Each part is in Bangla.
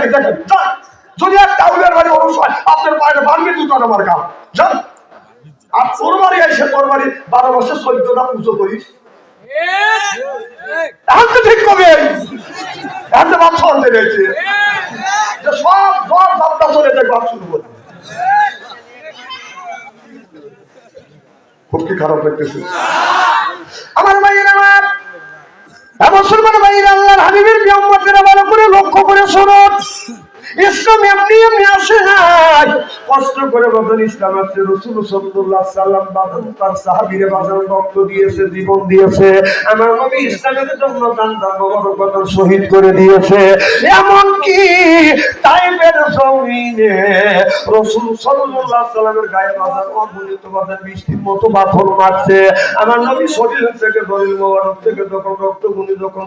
দেখে দেখেন যান যদি বাড়ি আপনার বাইরে বাড়বে দুটো আমার কাম যান। আর তোর বাড়ি তোর বাড়ি বারো পুজো করিস। এখন তো ঠিক কবে এখন তো রয়েছে। সব জ্বর ধাপটা চলে যায় বাপ শুরু করবে খুব কি খারাপ লাগতেছে। আমার ভাইয়ের আমার। হ্যাঁ মুসলমান ভাইয়ের হাবিবের ভালো করে লক্ষ্য করে শুনুন। আমার নবী শহীদ করে দিয়েছে। রসুল সাল্লামের গায়ে বাদন বৃষ্টির মতো পাথর মারছে। আমার নবী শরীর থেকে দলিল থেকে যখন রক্ত গুলি যখন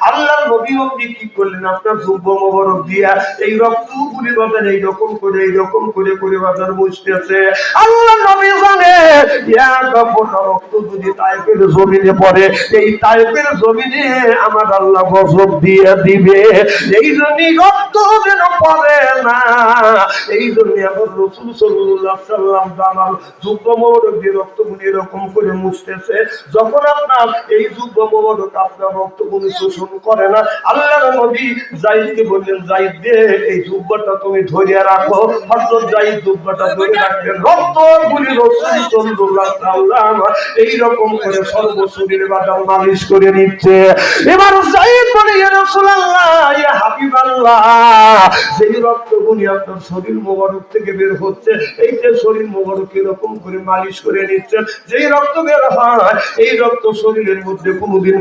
আল্লাহ নবী অব্দি কি করলেন? আপনার যুব্য মোবারক দিয়া এই রক্ত গুলি বাজার এইরকম করে এইরকম করে করে বসতেছে আল্লাহ নবী জানে, এক ফোঁটা রক্ত যদি টাইপের জমিনে পড়ে, এই টাইপের জমিনে আমার আল্লাহ গজব দিয়ে দিবে। এই রক্ত যেন পড়ে না, এই জন্য এখন রসুল সাল্লাল্লাহু সাল্লাম জানাল যুব্য মোবারক দিয়ে এরকম করে মুছতেছে যখন আপনার এই যুব্য মোবারক আপনার রক্ত গুলি শোষণ করে না, আল্লাহর নবী জাইদকে বললেন, জাইদ এই জুব্বাটা তুমি ধরিয়া রাখো, হযরত যাই জুব্বাটা ধরে রাখবে রক্ত গুলি রসুন সাল্লাল্লাহু এইরকম এই রকম করে সর্ব শরীরে বাদাম মালিশ করে নিচ্ছে এবার জাইদ বলে, ইয়া রাসূলুল্লাহ হচ্ছে, এই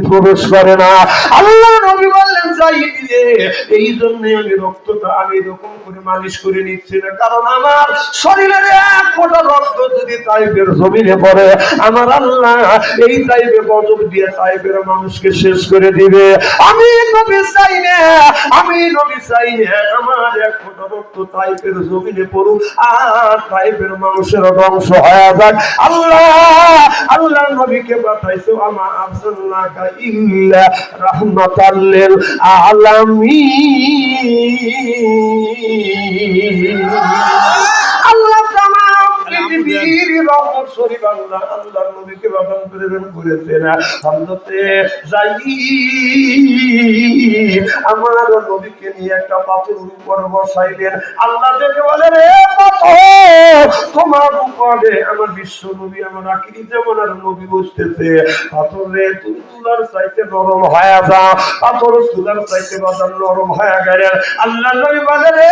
প্রবেশ করে না। আল্লাহ নবী বললেন এই জন্য আমি রক্তটা আমি এরকম করে মালিশ করে নিচ্ছি না। কারণ আমার শরীরের এক ফোঁটা রক্ত যদি তাইবের জমিনে পড়ে, আমার আল্লাহ এই তাইবে গজব দিয়ে তাইবের মানুষকে শেষ করে দিবে। আমি নবী চাই না আমি নবী চাই আমার এক তাইবের জমিনে পড়ুক, আর তাইফের মানুষের হয়ে যাক। আল্লাহ আল্লাহ নবীকে পাঠাইছো ইল্লা লিল আলামিন। আল্লাহ নবীকে যাইদ আমার নবীকে নিয়ে একটা পাথর উপর বসাইলেন। আল্লাহ দেখে বলে রে পাথর, তোমার উপরে আমার বিশ্ব নবী, আমার নবী বসতেছে। তুমি তুলার চাইতে নরম হয়ে যাও পাথর তুলার চাইতে বাজার নরম হয়ে গেলেন আল্লাহ নবী বলে রে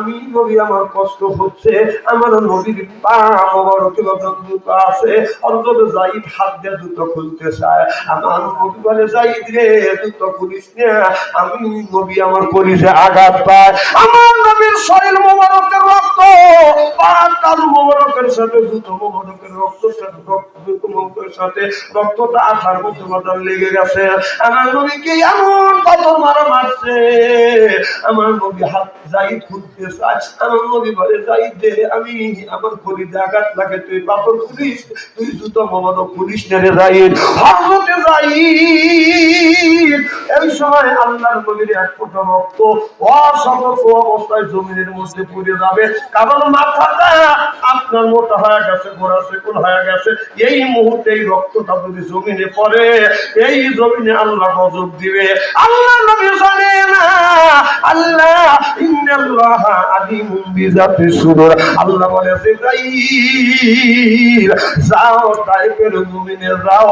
আমি নবী আমার কষ্ট হচ্ছে, আমার নবীর পা মোবারকে বাজার জুতো আছে, অন্তত যাইদ হাত দিয়ে জুতো খুলতে চায়। আমার নবী বলে যাইদ রে জুতো খুলিস না, আমি নবী আমার কলিজে আঘাত পায়। আমার নবীর শরীর মোবারকের রক্ত পা তালু মোবারকের সাথে জুতো মোবারকের রক্ত সাথে, রক্ত মোবারকের সাথে, রক্তটা আঠার মধ্যে বাজার লেগে গেছে। আমার নবীকে এমন পাথর মারা মারছে? আমার নবী হাত যাই খুলতে চায় আমার নবী বলে, যাই দে, আমি আমার কলিজে আঘাত লাগে, তুই পাথর খুলিস তুই জুতো মোবারক খুলিস না রে যাই হজরতে যাই। এই সময় আল্লাহর নবীর এক ফোঁটা রক্ত অসতর্ক অবস্থায় জমিনের মধ্যে পড়ে যাবে। কারণ মাথাটা আপনার মোটা হয়ে গেছে, গোড়া সেকুল হয়ে গেছে। এই মুহূর্তে এই রক্তটা যদি জমিনে পড়ে, এই জমিনে আল্লাহ গজব দিবে। আল্লাহ নবী জানে না, আল্লাহ ইন্নাল্লাহ আলিমুম বিজাতি সুদূর। আল্লাহ বলে জিব্রাইল যাও টাইপের জমিনে যাও।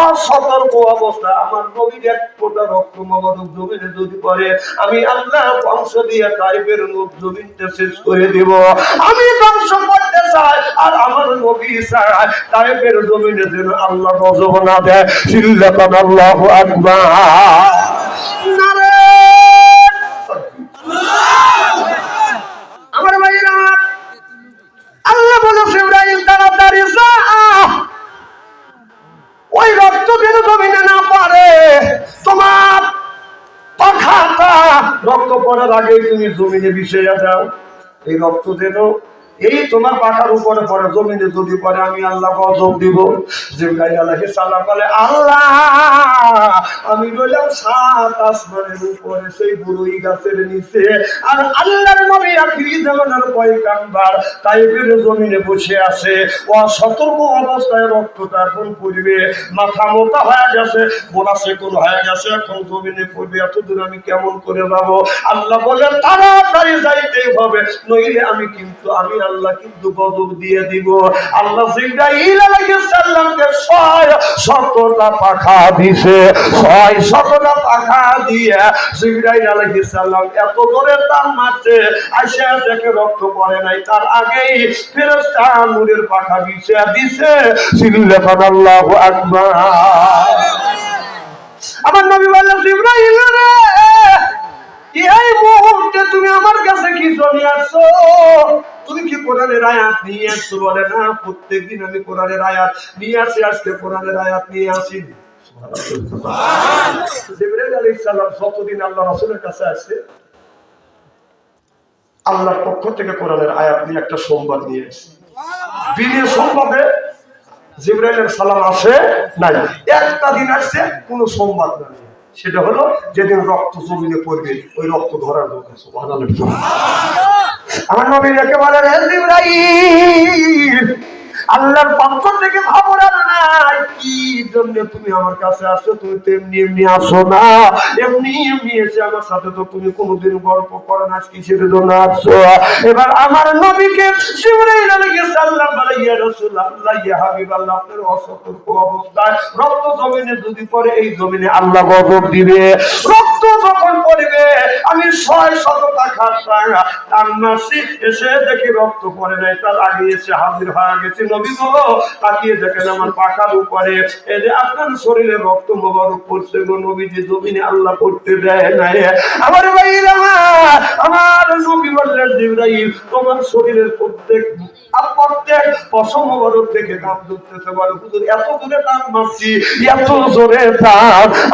অসতর্ক অবস্থা আমার নবীর এক ফোঁটা রক্ত মোবারক জমিনে যদি পড়ে আমি আল্লাহ বংশ দিয়ে টাইপের লোক জমিনটা শেষ করে দেব। আমি ধ্বংস করতে চাই আর আমার নবী চাই টাইপের জমিনে যেন আল্লাহ গজব না দেয়। সিল্লাতান আল্লাহু আকবার। নারে পাখাটা আগেই আগে তুমি জমিনে মিশে যাও এই রক্ত যেন এই তোমার পাখার উপরে পড়ে, জমিনে যদি পড়ে, আমি আল্লাহ গজব দিব। জিব্রাইল আলাইহিস সালাম বলে, আল্লাহ! আমি রইলাম সাত আসমানের উপরে সেই বুড়ই গাছের নিচে আর আল্লাহর নবী আখিরি জামানার পয়গাম্বার তাইফের জমিনে বসে আছে। ও সতর্ক অবস্থায় রক্তটা এখন পড়বে মাথা মোটা হয়ে গেছে বোনাসে কোন হয়ে গেছে, এখন জমিনে পড়বে এত দূর আমি কেমন করে যাব? আল্লাহ বলে তাড়াতাড়ি যাইতেই হবে, নইলে আমি কিন্তু, আমি আল্লাহ কিন্তু গজব দিয়ে দিব। আল্লাহ জিব্রাইল ছয় পাখা ছয় পাখা দিয়ে জিব্রাইল এত তার দেখে রক্ত পড়ে নাই। তার আগেই ফেরেশতা নূরের পাখা আল্লাহু আকবার। আমার নবী বললেন, জিব্রাইল রে, এই মুহূর্তে তুমি আমার কাছে কি চলে আসছো তুমি কি কোরআনের আয়াত নিয়ে আসছো বলে? না প্রত্যেকদিন আমি কোরআনের আয়াত নিয়ে আসি আজকে কোরআনের আয়াত নিয়ে আসি। জিবরাইল আলাইহিস সালাম যতদিন আল্লাহ রাসূলের কাছে আল্লাহর পক্ষ থেকে কোরআনের আয়াত নিয়ে একটা সংবাদ নিয়ে এসেছে দিনের সংবাদে জিব্রাইলের সালাম আসে নাই। একটা দিন আসছে কোনো সংবাদ নাই সেটা হলো যেদিন রক্ত জমিনে পড়বে ওই রক্ত ধরার জন্য সুবহানাল্লাহ। আমার নবী একেবারে রে জিব্রাইল আল্লাহর পক্ষ থেকে খবর আনা কি জন্য তুমি আমার কাছে আসছো? তুমি তো এমনি এমনি আসো না। এমনি এমনি এসে আমার সাথে তো তুমি কোনোদিন গল্প করো না, কিসের জন্য আসছো? এবার আমার নবীকে জিবরাইল আলাইহিস সালাম আপনার অসতর্ক অবস্থায় রক্ত জমিনে যদি পড়ে, এই জমিনে আল্লাহ গজব দিবে। রক্ত যখন পড়বে, আমি ছয় শত টাকা তার মাসি এসে দেখি রক্ত পড়ে নাই, তার আগে এসে হাজির হয়ে গেছে। নবী গো, তাকিয়ে দেখেন আমার পাখার উপরে যে আপনার শরীরে রক্ত মোবারক পড়ছে গো নবী যে জমিনে আল্লাহ করতে দেয় নাই। আমার ভাইরা আমার নবী বললেন, জিবরাইল, তোমার শরীরের প্রত্যেক প্রত্যেক মোবারক ধরতেছে। হুজুর, এত দূরে এত জোরে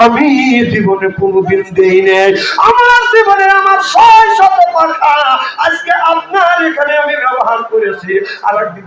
আমি জীবনে কোনোদিন দেই নাই। আমার জীবনে আমার ছয় শত পাখা আজকে আপনার এখানে আমি ব্যবহার করেছি। আর একদিন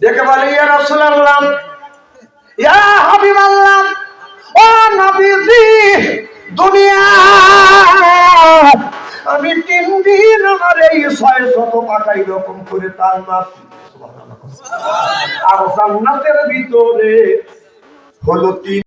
দেখে বলে, ইয়া রাসূলুল্লাহ, ইয়া ও নবীজি, দুনিয়া, আমি তিন দিন আমার এই ছয় শত টাকা এরকম করে তার মাসি আর জান্নাতের ভিতরে হলো তিন